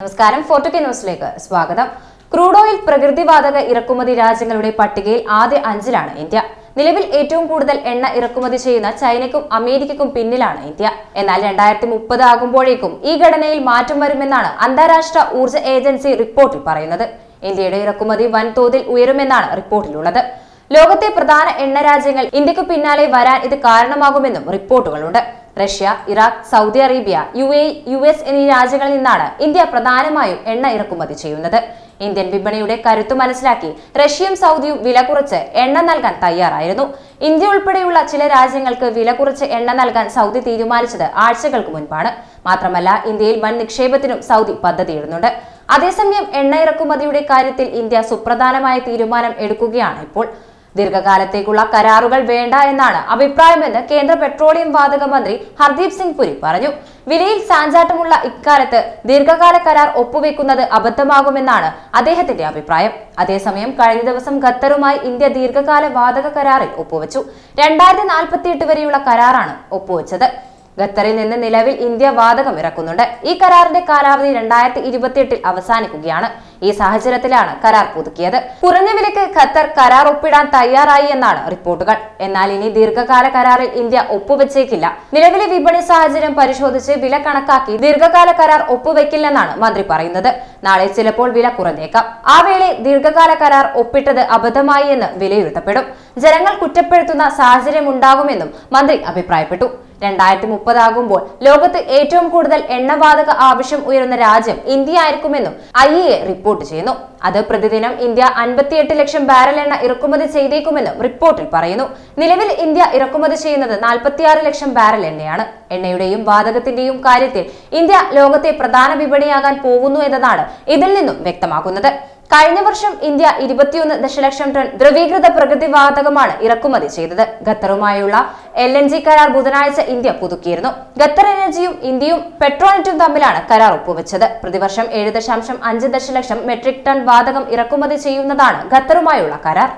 നമസ്കാരം. ഫോർട്ടുകെ ന്യൂസിലേക്ക് സ്വാഗതം. ക്രൂഡ് ഓയിൽ പ്രകൃതിവാതക ഇറക്കുമതി രാജ്യങ്ങളുടെ പട്ടികയിൽ ആദ്യ അഞ്ചിലാണ് ഇന്ത്യ. നിലവിൽ ഏറ്റവും കൂടുതൽ എണ്ണ ഇറക്കുമതി ചെയ്യുന്ന ചൈനയ്ക്കും അമേരിക്കയ്ക്കും പിന്നിലാണ് ഇന്ത്യ. എന്നാൽ രണ്ടായിരത്തി മുപ്പത് ആകുമ്പോഴേക്കും ഈ ഘടനയിൽ മാറ്റം വരുമെന്നാണ് അന്താരാഷ്ട്ര ഊർജ ഏജൻസി റിപ്പോർട്ടിൽ പറയുന്നത്. ഇന്ത്യയുടെ ഇറക്കുമതി വൻതോതിൽ ഉയരുമെന്നാണ് റിപ്പോർട്ടിലുള്ളത്. ലോകത്തെ പ്രധാന എണ്ണ രാജ്യങ്ങൾ ഇന്ത്യയ്ക്ക് പിന്നാലെ വരാൻ ഇത് കാരണമാകുമെന്നും റിപ്പോർട്ടുകളുണ്ട്. Russia Iraq Saudi Arabia U A U S എന്നീ രാജ്യങ്ങളിൽ നിന്നാണ് ഇന്ത്യ പ്രധാനമായും എണ്ണ ഇറക്കുമതി ചെയ്യുന്നത്. ഇന്ത്യൻ വിപണിയുടെ കരുത്തു മനസ്സിലാക്കി റഷ്യയും സൗദിയും വില കുറച്ച് എണ്ണ നൽകാൻ തയ്യാറായിരുന്നു. ഇന്ത്യ ഉൾപ്പെടെയുള്ള ചില രാജ്യങ്ങൾക്ക് വില കുറച്ച് എണ്ണ നൽകാൻ സൗദി തീരുമാനിച്ചത് ആഴ്ചകൾക്ക് മുൻപാണ്. മാത്രമല്ല ഇന്ത്യയിൽ വൻ നിക്ഷേപത്തിനും സൗദി പദ്ധതിയിടുന്നുണ്ട് അതേസമയം എണ്ണ ഇറക്കുമതിയുടെ കാര്യത്തിൽ ഇന്ത്യ സുപ്രധാനമായ തീരുമാനം എടുക്കുകയാണ് ഇപ്പോൾ. ദീർഘകാലത്തേക്കുള്ള കരാറുകൾ വേണ്ട എന്നാണ് അഭിപ്രായമെന്ന് കേന്ദ്ര പെട്രോളിയം വാതക മന്ത്രി ഹർദീപ് സിംഗ് പുരി പറഞ്ഞു. വിലയിൽ സാഞ്ചാട്ടമുള്ള ഇക്കാലത്ത് ദീർഘകാല കരാർ ഒപ്പുവെക്കുന്നത് അബദ്ധമാകുമെന്നാണ് അദ്ദേഹത്തിന്റെ അഭിപ്രായം. അതേസമയം കഴിഞ്ഞ ദിവസം ഖത്തറുമായി ഇന്ത്യ ദീർഘകാല വാതക കരാറിൽ ഒപ്പുവെച്ചു. രണ്ടായിരത്തി നാൽപ്പത്തിയെട്ട് വരെയുള്ള കരാറാണ് ഒപ്പുവെച്ചത്. ഖത്തറിൽ നിന്ന് നിലവിൽ ഇന്ത്യ വാതകം ഇറക്കുന്നുണ്ട്. ഈ കരാറിന്റെ കാലാവധി രണ്ടായിരത്തി ഇരുപത്തിയെട്ടിൽ അവസാനിക്കുകയാണ്. ഈ സാഹചര്യത്തിലാണ് കരാർ പുതുക്കിയത്. കുറഞ്ഞ വിലയ്ക്ക് ഖത്തർ കരാർ ഒപ്പിടാൻ തയ്യാറായി എന്നാണ് റിപ്പോർട്ടുകൾ. എന്നാൽ ഇനി ദീർഘകാല കരാറിൽ ഇന്ത്യ ഒപ്പുവെച്ചേക്കില്ല. നിലവിലെ വിപണി സാഹചര്യം പരിശോധിച്ച് വില കണക്കാക്കി ദീർഘകാല കരാർ ഒപ്പുവെക്കില്ലെന്നാണ് മന്ത്രി പറയുന്നത്. നാളെ ചിലപ്പോൾ വില കുറഞ്ഞേക്കാം. ആ വേളയിൽ ദീർഘകാല കരാർ ഒപ്പിട്ടത് അബദ്ധമായി എന്ന് വിലയിരുത്തപ്പെടും. ജനങ്ങൾ കുറ്റപ്പെടുത്തുന്ന സാഹചര്യം ഉണ്ടാകുമെന്നും മന്ത്രി അഭിപ്രായപ്പെട്ടു. രണ്ടായിരത്തി മുപ്പതാകുമ്പോൾ ലോകത്ത് ഏറ്റവും കൂടുതൽ എണ്ണവാതക ആവശ്യം ഉയരുന്ന രാജ്യം ഇന്ത്യ ആയിരിക്കുമെന്നും ഐ എ റിപ്പോർട്ട് ചെയ്യുന്നു. അത് പ്രതിദിനം ഇന്ത്യ അൻപത്തിയെട്ട് ലക്ഷം ബാരൽ എണ്ണ ഇറക്കുമതി ചെയ്തേക്കുമെന്നും റിപ്പോർട്ടിൽ പറയുന്നു. നിലവിൽ ഇന്ത്യ ഇറക്കുമതി ചെയ്യുന്നത് നാൽപ്പത്തിയാറ് ലക്ഷം ബാരൽ എണ്ണയാണ്. എണ്ണയുടെയും വാതകത്തിന്റെയും കാര്യത്തിൽ ഇന്ത്യ ലോകത്തെ പ്രധാന വിപണിയാകാൻ പോകുന്നു എന്നതാണ് ഇതിൽ നിന്നും വ്യക്തമാക്കുന്നത് കഴിഞ്ഞ വർഷം ഇന്ത്യ ഇരുപത്തിയൊന്ന് ദശലക്ഷം ടൺ ദ്രവീകൃത പ്രകൃതിവാതകമാണ് ഇറക്കുമതി ചെയ്തത്. ഖത്തറുമായുള്ള എൽ എൻ ജി കരാർ ബുധനാഴ്ച ഇന്ത്യ പുതുക്കിയിരുന്നു. ഖത്തർ എനർജിയും ഇന്ത്യയും പെട്രോണറ്റും തമ്മിലാണ് കരാർ ഒപ്പുവെച്ചത്. പ്രതിവർഷം ഏഴ് ദശാംശം അഞ്ച് ദശലക്ഷം മെട്രിക് ടൺ വാതകം ഇറക്കുമതി ചെയ്യുന്നതാണ് ഖത്തറുമായുള്ള കരാർ.